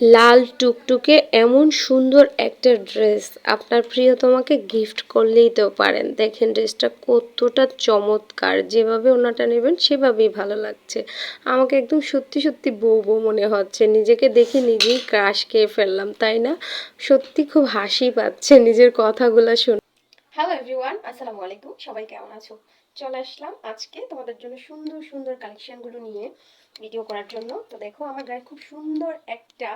লাল টুকটুকে এমন সুন্দর একটা ড্রেস আপনার প্রিয় তোমাকে গিফট করলেই তো পারেন। দেখেন ড্রেসটা কতটা চমৎকার। যেভাবে ওনাটা নেবেন সেভাবেই ভালো লাগছে। আমাকে একদম সত্যি সত্যি বউ বউ মনে হচ্ছে। নিজেকে দেখে নিজেই ক্রাশ খেয়ে ফেললাম, তাই না? সত্যি খুব হাসি পাচ্ছে নিজের কথাগুলো শুনে। এভরিওয়ান আসসালামু আলাইকুম। সবাই কেমন আছো? চলে আসলাম আজকে তোমাদের জন্য সুন্দর সুন্দর কালেকশনগুলো নিয়ে ভিডিও করার জন্য। তো দেখো, আমার গায়ে খুব সুন্দর একটা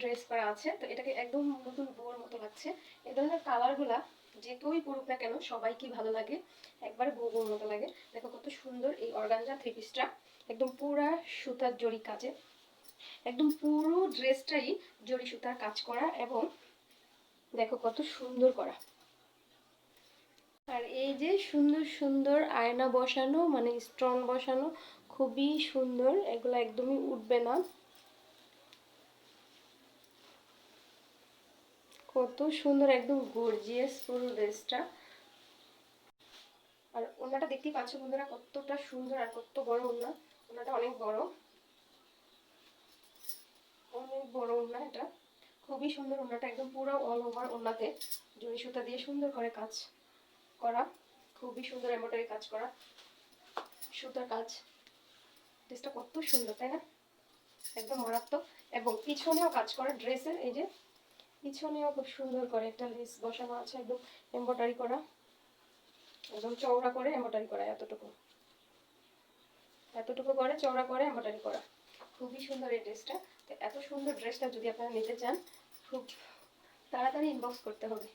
ড্রেস করা আছে। তো এটাকে একদম নতুন বউর মতো লাগছে। এই ধরনের কালারগুলা যে কেউই পড়ুক না কেন সবাইকে ভালো লাগে। একবারে বউ বউর মতো লাগে। দেখো কত সুন্দর এই অর্গানজা থ্রি পিসটা একদম পুরা সুতার জড়ি কাজে। একদম পুরো ড্রেসটাই জড়ি সুতার কাজ করা এবং দেখো কত সুন্দর করা। আর এই যে সুন্দর সুন্দর আয়না বসানো মানে স্টোন বসানো, খুবই সুন্দর, এগুলো একদমই উঠবে না। কত সুন্দর, একদম গর্জিয়াস পুরো ড্রেসটা। আর ওনাটা দেখতেই পাচ্ছ বন্ধুরা, কতটা সুন্দর আর কত বড় ওনা ওনাটা অনেক বড়। অনেক বড় ওনা এটা। খুবই সুন্দর ওনাটা একদম পুরো অল ওভার ওনাতে জড়ি সুতা দিয়ে সুন্দর করে কাজ। করা। খুবই সুন্দর এমব্রয়ডারি কাজ করা। সুতার কাজ। ড্রেসটা কত সুন্দর, তাই না? একদম মারাত্মক। এবং পিছনেও কাজ করা ড্রেসের, এই যে পিছনেও খুব সুন্দর করে একটা লেস বসানো আছে, একদম এমব্রয়ডারি করা। একদম চওড়া করে এমব্রয়ডারি করা, এতটুকু। এতটুকু করে চওড়া করে এমব্রয়ডারি করা। খুবই সুন্দর এই ড্রেসটা তো এত সুন্দর ড্রেসটা যদি আপনারা নিতে চান, খুব তাড়াতাড়ি ইনবক্স করতে হবে।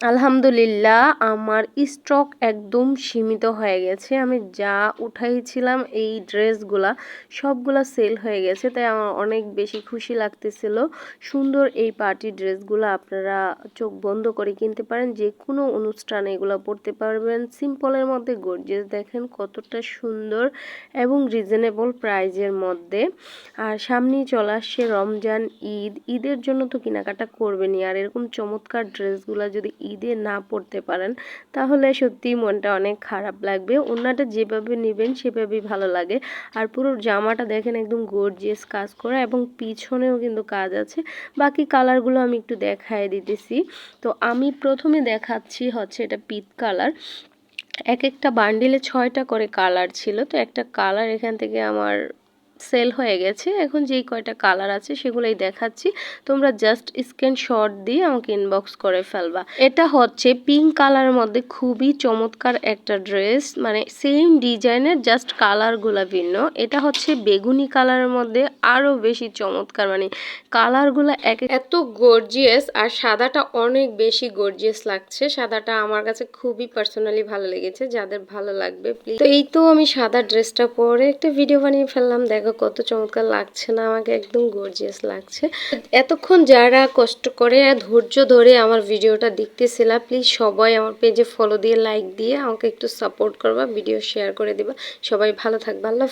আলহামদুলিল্লাহ, আমার স্টক একদম সীমিত হয়ে গেছে। আমি যা উঠাইছিলাম এই ড্রেসগুলা, সবগুলা সেল হয়ে গেছে, তাই আমার অনেক বেশি খুশি লাগতেছিল। সুন্দর এই পার্টি ড্রেসগুলো আপনারা চোখ বন্ধ করে কিনতে পারেন যে কোনো অনুষ্ঠানে এগুলো পরতে পারবেন। সিম্পলের মধ্যে গর্জেস দেখেন কতটা সুন্দর এবং রিজনেবল প্রাইজের মধ্যে। আর সামনেই চলে আসছে রমজান ঈদ, ঈদের জন্য তো কেনাকাটা করবেনই। আর এরকম চমৎকার ড্রেসগুলো যদি ঈদে না পড়তে পারেন, তাহলে সত্যিই মনটা অনেক খারাপ লাগবে। ওনাটা যেভাবে নেবেন সেভাবেই ভালো লাগে। আর পুরো জামাটা দেখেন একদম গর্জিয়াস কাজ করা এবং পিছনেও কিন্তু কাজ আছে। বাকি কালারগুলো আমি একটু দেখায় দিতেছি। তো আমি প্রথমে দেখাচ্ছি হচ্ছে এটা পিত কালার এক একটা বান্ডিলে ছয়টা করে কালার ছিল। তো একটা কালার এখান থেকে আমার সেল হয়ে গেছে। এখন যেই কয়টা কালার আছে সেগুলোই দেখাচ্ছি। তোমরা জাস্ট স্ক্রিনশট দিয়ে আমাকে ইনবক্স করে ফেলবা। এটা হচ্ছে পিঙ্ক কালারের মধ্যে খুবই চমৎকার একটা ড্রেস মানে সেম ডিজাইনের জাস্ট কালারগুলো ভিন্ন। এটা হচ্ছে বেগুনি কালারের মধ্যে আরও বেশি চমৎকার মানে কালারগুলো এক এত গর্জিয়াস আর সাদাটা অনেক বেশি গর্জিয়াস লাগছে। সাদাটা আমার কাছে খুবই পার্সোনালি ভালো লেগেছে। যাদের ভালো লাগবে প্লিজ তো এই তো আমি সাদা ড্রেসটা পরে একটা ভিডিও বানিয়ে ফেললাম। দেখো দেখো কত চমৎকার লাগছে না, আমাকে একদম গর্জিয়াস লাগছে। এতক্ষণ যারা কষ্ট করে ধৈর্য ধরে আমার ভিডিওটা দেখতেছিলা প্লিজ সবাই আমার পেজে ফলো দিয়ে লাইক দিয়ে আমাকে একটু সাপোর্ট করবা ভিডিও শেয়ার করে দিবা। সবাই ভালো থাকবা আল্লাহ